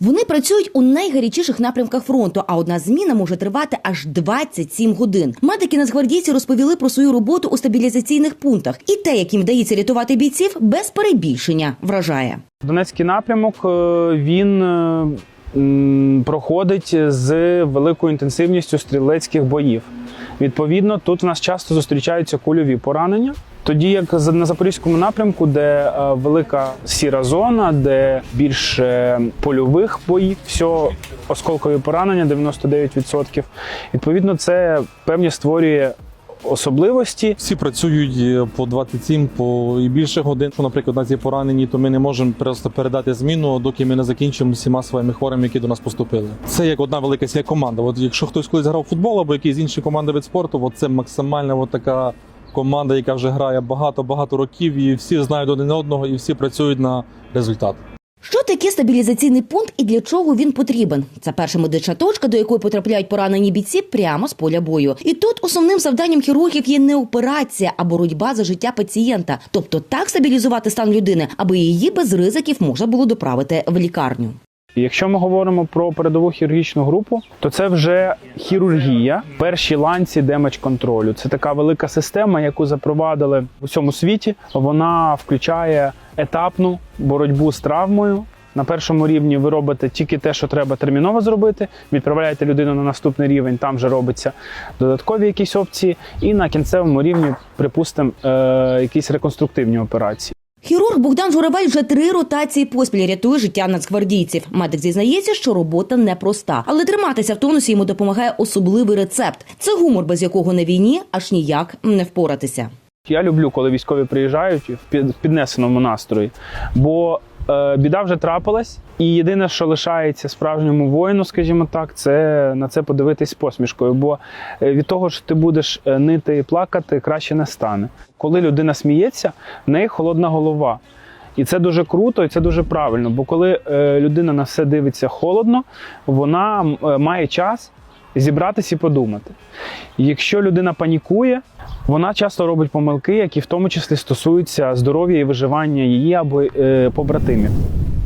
Вони працюють у найгарячіших напрямках фронту, а одна зміна може тривати аж 27 годин. Медики нацгвардійці розповіли про свою роботу у стабілізаційних пунктах, і те, яким вдається рятувати бійців, без перебільшення вражає. Донецький напрямок е, він е, проходить з великою інтенсивністю стрілецьких боїв. Відповідно, тут в нас часто зустрічаються кульові поранення. Тоді як на запорізькому напрямку, де е, велика сіра зона, де більше польових боїв, все осколкові поранення 99%. Відповідно, це певні створює особливості. Всі працюють е, по 27 по і більше годин. Що, наприклад, на ці поранені, то ми не можемо просто передати зміну, доки ми не закінчимо всіма своїми хворими, які до нас поступили. Це як одна велика сія команда. От якщо хтось колись грав футбол або якісь інші команди від спорту, от це максимальна от така команда, яка вже грає багато-багато років, і всі знають один одного, і всі працюють на результат. Що таке стабілізаційний пункт і для чого він потрібен? Це перша медична точка, до якої потрапляють поранені бійці прямо з поля бою. І тут основним завданням хірургів є не операція, а боротьба за життя пацієнта, тобто так стабілізувати стан людини, аби її без ризиків можна було доправити в лікарню. Якщо ми говоримо про передову хірургічну групу, то це вже хірургія, перші ланці демедж контролю. Це така велика система, яку запровадили у всьому світі. Вона включає етапну боротьбу з травмою. На першому рівні ви робите тільки те, що треба терміново зробити. Відправляєте людину на наступний рівень, там вже робиться додаткові якісь опції. І на кінцевому рівні, припустимо, е, якісь реконструктивні операції. Хірург Богдан Журавель вже три ротації поспіль рятує життя нацгвардійців. Медик зізнається, що робота непроста, але триматися в тонусі йому допомагає особливий рецепт. Це гумор, без якого на війні аж ніяк не впоратися. Я люблю, коли військові приїжджають в піднесеному настрої, бо е, біда вже трапилась, і єдине, що лишається справжньому воїну, скажімо так, це на це подивитись посмішкою. Бо е, від того, що ти будеш е, нити і плакати, краще не стане. Коли людина сміється, в неї холодна голова. І це дуже круто, і це дуже правильно. Бо коли е, людина на все дивиться холодно, вона має час зібратися і подумати. Якщо людина панікує, вона часто робить помилки, які в тому числі стосуються здоров'я і виживання її або е, побратимів.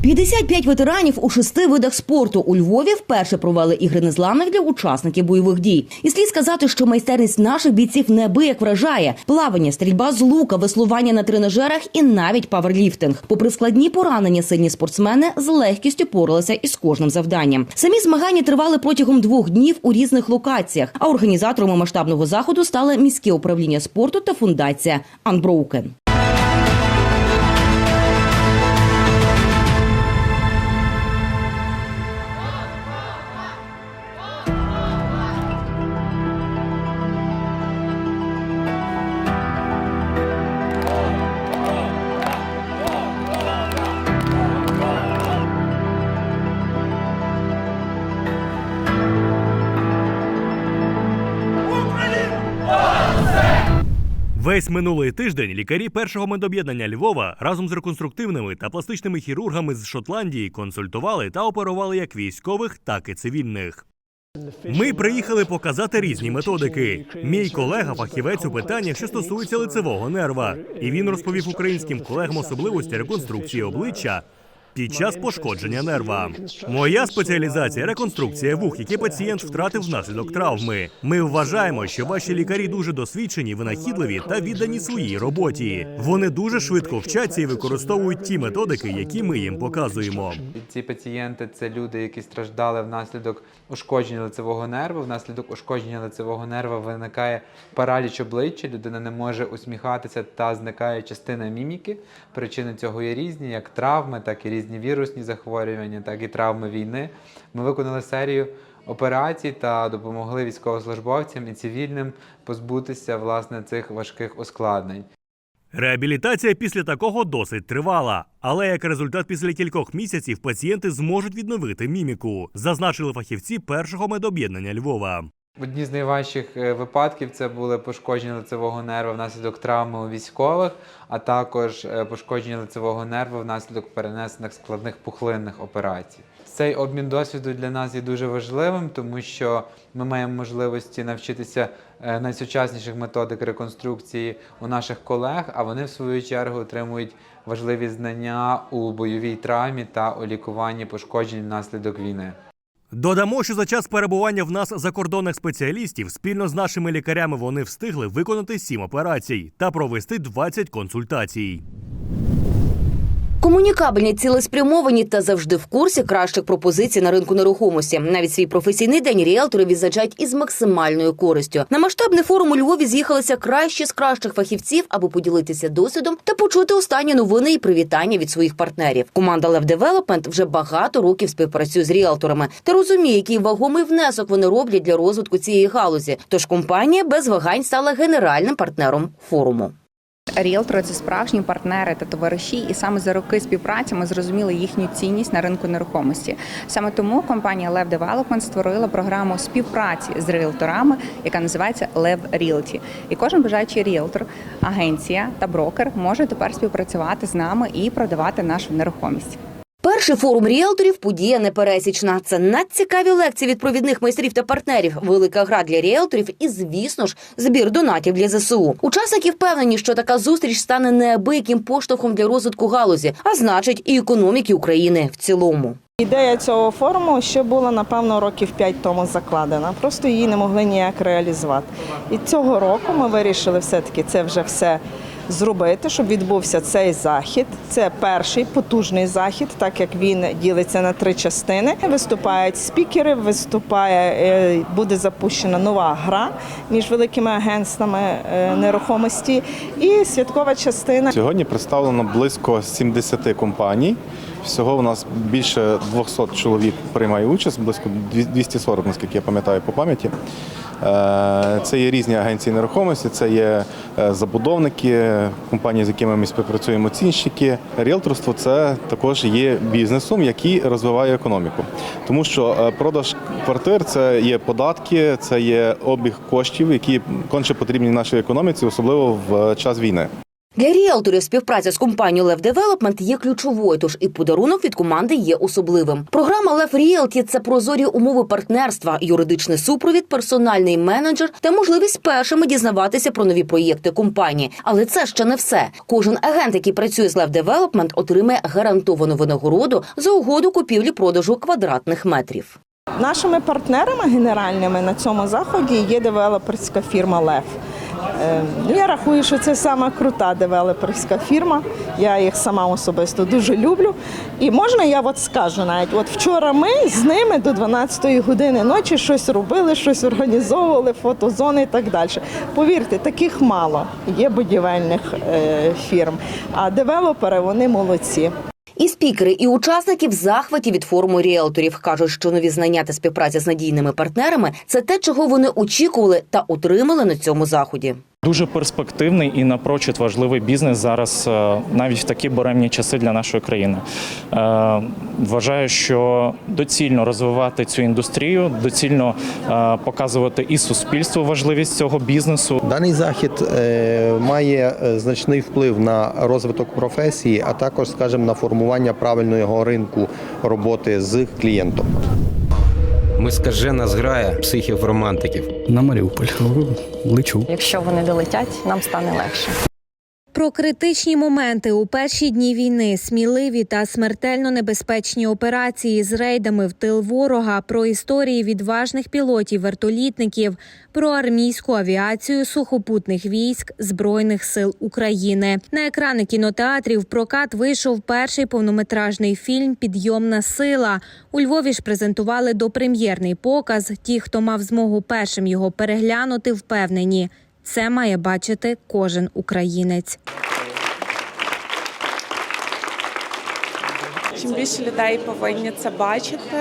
55 ветеранів у шести видах спорту у Львові вперше провели ігри незламних для учасників бойових дій. І слід сказати, що майстерність наших бійців неабияк вражає плавання, стрільба з лука, веслування на тренажерах і навіть паверліфтинг. Попри складні поранення, сильні спортсмени з легкістю поралися із кожним завданням. Самі змагання тривали протягом двох днів у різних локаціях. А організаторами масштабного заходу стали міське управління спорту та фундація Unbroken. Весь минулий тиждень лікарі першого медоб'єднання Львова разом з реконструктивними та пластичними хірургами з Шотландії консультували та оперували як військових, так і цивільних. Ми приїхали показати різні методики. Мій колега фахівець у питаннях, що стосується лицевого нерва, і він розповів українським колегам особливості реконструкції обличчя під час пошкодження нерва. Моя спеціалізація реконструкція вух, які пацієнт втратив внаслідок травми. Ми вважаємо, що ваші лікарі дуже досвідчені, винахідливі та віддані своїй роботі. Вони дуже швидко вчаться і використовують ті методики, які ми їм показуємо. Ці пацієнти це люди, які страждали внаслідок ушкодження лицевого нерву. Внаслідок ушкодження лицевого нерва виникає параліч обличчя, людина не може усміхатися та зникає частина міміки. Причини цього є різні, як травми, так і різні вірусні захворювання, так і травми війни. Ми виконали серію операцій та допомогли військовослужбовцям і цивільним позбутися власне цих важких ускладнень. Реабілітація після такого досить тривала, але як результат після кількох місяців пацієнти зможуть відновити міміку, зазначили фахівці першого медоб'єднання Львова. Одні з найважчих е, випадків це були пошкодження лицевого нерва внаслідок травми у військових, а також е, пошкодження лицевого нерва внаслідок перенесених складних пухлинних операцій. Цей обмін досвіду для нас є дуже важливим, тому що ми маємо можливості навчитися е, найсучасніших методик реконструкції у наших колег, а вони в свою чергу отримують важливі знання у бойовій травмі та у лікуванні пошкоджень внаслідок війни. Додамо, що за час перебування в нас закордонних спеціалістів спільно з нашими лікарями вони встигли виконати 7 операцій та провести 20 консультацій. Комунікабельні, цілеспрямовані та завжди в курсі кращих пропозицій на ринку нерухомості. Навіть свій професійний день ріелтори відзначають із максимальною користю. На масштабний форум у Львові з'їхалися кращі з кращих фахівців, аби поділитися досвідом та почути останні новини і привітання від своїх партнерів. Команда Лев Девелопмент вже багато років співпрацює з ріелторами та розуміє, який вагомий внесок вони роблять для розвитку цієї галузі. Тож компанія без вагань стала генеральним партнером форуму. Ріелтори це справжні партнери та товариші, і саме за роки співпраці ми зрозуміли їхню цінність на ринку нерухомості. Саме тому компанія Lev Development створила програму співпраці з ріелторами, яка називається Lev Realty. І кожен бажаючий ріелтор, агенція та брокер може тепер співпрацювати з нами і продавати нашу нерухомість. Перший форум ріелторів подія непересічна. Це надцікаві лекції від провідних майстрів та партнерів, велика гра для ріелторів і, звісно ж, збір донатів для ЗСУ. Учасники впевнені, що така зустріч стане неабияким поштовхом для розвитку галузі, а значить, і економіки України в цілому. Ідея цього форуму ще була напевно років 5 тому закладена. Просто її не могли ніяк реалізувати. І цього року ми вирішили все-таки це вже все зробити, щоб відбувся цей захід. Це перший потужний захід, так як він ділиться на три частини. Виступають спікери, виступає, е, буде запущена нова гра між великими агентствами е, нерухомості і святкова частина. Сьогодні представлено близько 70 компаній. Всього у нас більше 200 чоловік приймає участь, близько 240, наскільки я пам'ятаю по пам'яті. Е, Це є різні агенції нерухомості, це є е, забудовники, компанії, з якими ми співпрацюємо, оцінщики. Ріелторство це також є бізнесом, який розвиває економіку. Тому що е, продаж квартир це є податки, це є обіг коштів, які конче потрібні нашій економіці, особливо в час війни. Для ріелторів співпраця з компанією Lev Development є ключовою, тож і подарунок від команди є особливим. Програма Lev Realty – це прозорі умови партнерства, юридичний супровід, персональний менеджер та можливість першими дізнаватися про нові проєкти компанії. Але це ще не все. Кожен агент, який працює з Lev Development, отримає гарантовану винагороду за угоду купівлі-продажу квадратних метрів. Нашими партнерами генеральними на цьому заході є девелоперська фірма Лев. Е, ну, Я рахую, що це сама крута девелоперська фірма. Я їх сама особисто дуже люблю. І можна я от скажу навіть, от вчора ми з ними до 12 години ночі щось робили, щось організовували, фотозони і так далі. Повірте, таких мало є будівельних е, фірм. А девелопери вони молодці. І спікери, і учасники в захваті від форуму ріелторів кажуть, що нові знання та співпраця з надійними партнерами це те, чого вони очікували та отримали на цьому заході. Дуже перспективний і напрочуд важливий бізнес зараз, е, навіть в такі буремні часи для нашої країни. Е, Вважаю, що доцільно розвивати цю індустрію, доцільно е, показувати і суспільству важливість цього бізнесу. Даний захід має значний вплив на розвиток професії, а також, скажімо, на формування правильного ринку роботи з клієнтом. Ми скажена зграя психів-романтиків. На Маріуполь лечу. Якщо вони долетять, нам стане легше. Про критичні моменти у перші дні війни, сміливі та смертельно небезпечні операції з рейдами в тил ворога, про історії відважних пілотів вертолітників, про армійську авіацію сухопутних військ Збройних сил України. На екрани кінотеатрів прокат вийшов перший повнометражний фільм Підйомна сила. У Львові ж презентували допрем'єрний показ. Ті, хто мав змогу першим його переглянути, впевнені. Це має бачити кожен українець. Чим більше людей повинні це бачити,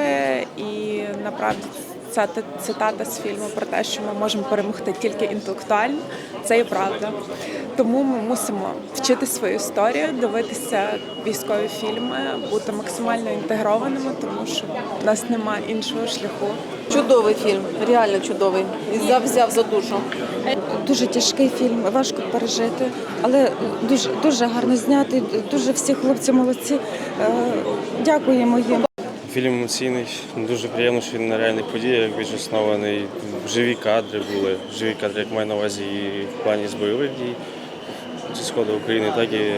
і направді ця цитата з фільму про те, що ми можемо перемогти тільки інтелектуально, це і правда. Тому ми мусимо вчити свою історію, дивитися військові фільми, бути максимально інтегрованими, тому що в нас немає іншого шляху. Чудовий фільм, реально чудовий. І взяв, взяв за душу. Дуже тяжкий фільм, важко пережити, але дуже дуже гарно знятий. Дуже всі хлопці молодці. Е, Дякуємо їм. Фільм емоційний, дуже приємно, що він на реальних подіях оснований. Живі кадри були, живі кадри, як маю на увазі, і в плані з бойових дій зі сходу України, так і,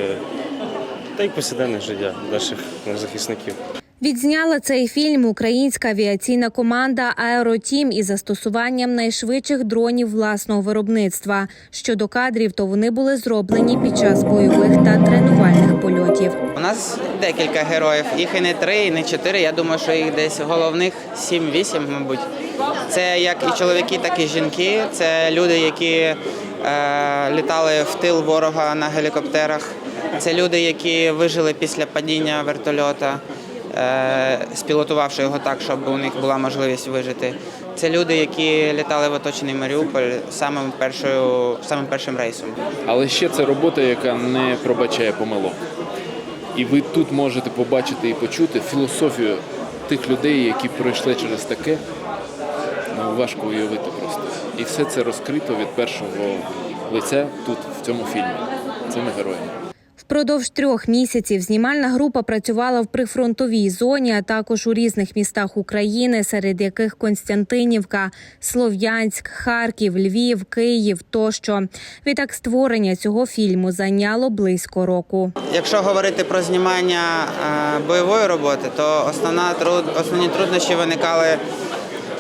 та й повсякденне життя наших захисників. Відзняла цей фільм українська авіаційна команда Аеротім із застосуванням найшвидших дронів власного виробництва. Щодо кадрів, то вони були зроблені під час бойових та тренувальних польотів. У нас декілька героїв. Їх і не три, і не чотири. Я думаю, що їх десь головних сім-вісім, мабуть. Це як і чоловіки, так і жінки. Це люди, які е, літали в тил ворога на гелікоптерах. Це люди, які вижили після падіння вертольота, спілотувавши його так, щоб у них була можливість вижити. Це люди, які літали в оточений Маріуполь самим першою, самим першим рейсом. Але ще це робота, яка не пробачає помилок. І ви тут можете побачити і почути філософію тих людей, які пройшли через таке. Ну, важко уявити просто. І все це розкрито від першого лиця тут, в цьому фільмі, цими героями. Впродовж трьох місяців знімальна група працювала в прифронтовій зоні, а також у різних містах України, серед яких Константинівка, Слов'янськ, Харків, Львів, Київ тощо. Відтак створення цього фільму зайняло близько року. Якщо говорити про знімання е, бойової роботи, то основна труд, основні труднощі виникали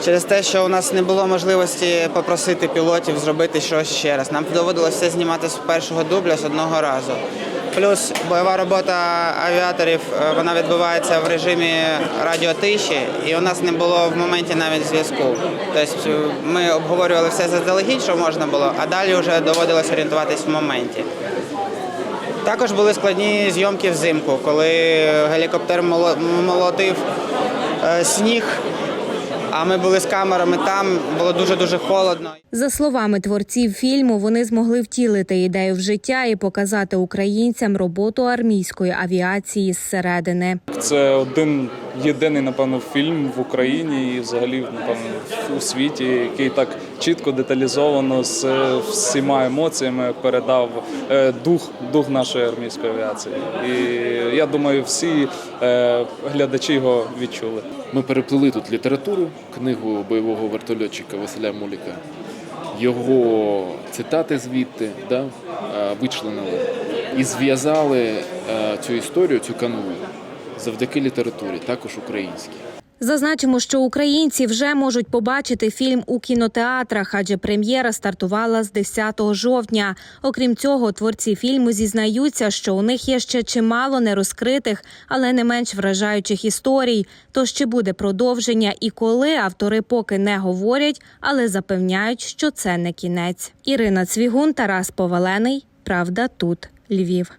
через те, що у нас не було можливості попросити пілотів зробити щось ще раз. Нам доводилося все знімати з першого дубля з одного разу. Плюс бойова робота авіаторів е, вона відбувається в режимі радіотиші, і у нас не було в моменті навіть зв'язку. Тобто е, ми обговорювали все заздалегідь, що можна було, а далі вже доводилось орієнтуватись в моменті. Також були складні зйомки взимку, коли гелікоптер молотив е, сніг, а ми були з камерами там, було дуже-дуже холодно. За словами творців фільму, вони змогли втілити ідею в життя і показати українцям роботу армійської авіації зсередини. Це один єдиний, напевно, фільм в Україні і взагалі, напевно, у світі, який так чітко, деталізовано з всіма емоціями передав е, дух, дух нашої армійської авіації. І я думаю, всі е, глядачі його відчули. Ми переплели тут літературу, книгу бойового вертольотчика Василя Муліка, його цитати звідти да, е, вичленили і зв'язали цю історію, цю канву завдяки літературі, також українській. Зазначимо, що українці вже можуть побачити фільм у кінотеатрах, адже прем'єра стартувала з 10 жовтня. Окрім цього, творці фільму зізнаються, що у них є ще чимало нерозкритих, але не менш вражаючих історій. Тож чи буде продовження і коли автори поки не говорять, але запевняють, що це не кінець. Ірина Цвігун, Тарас Повалений. Правда, тут Львів.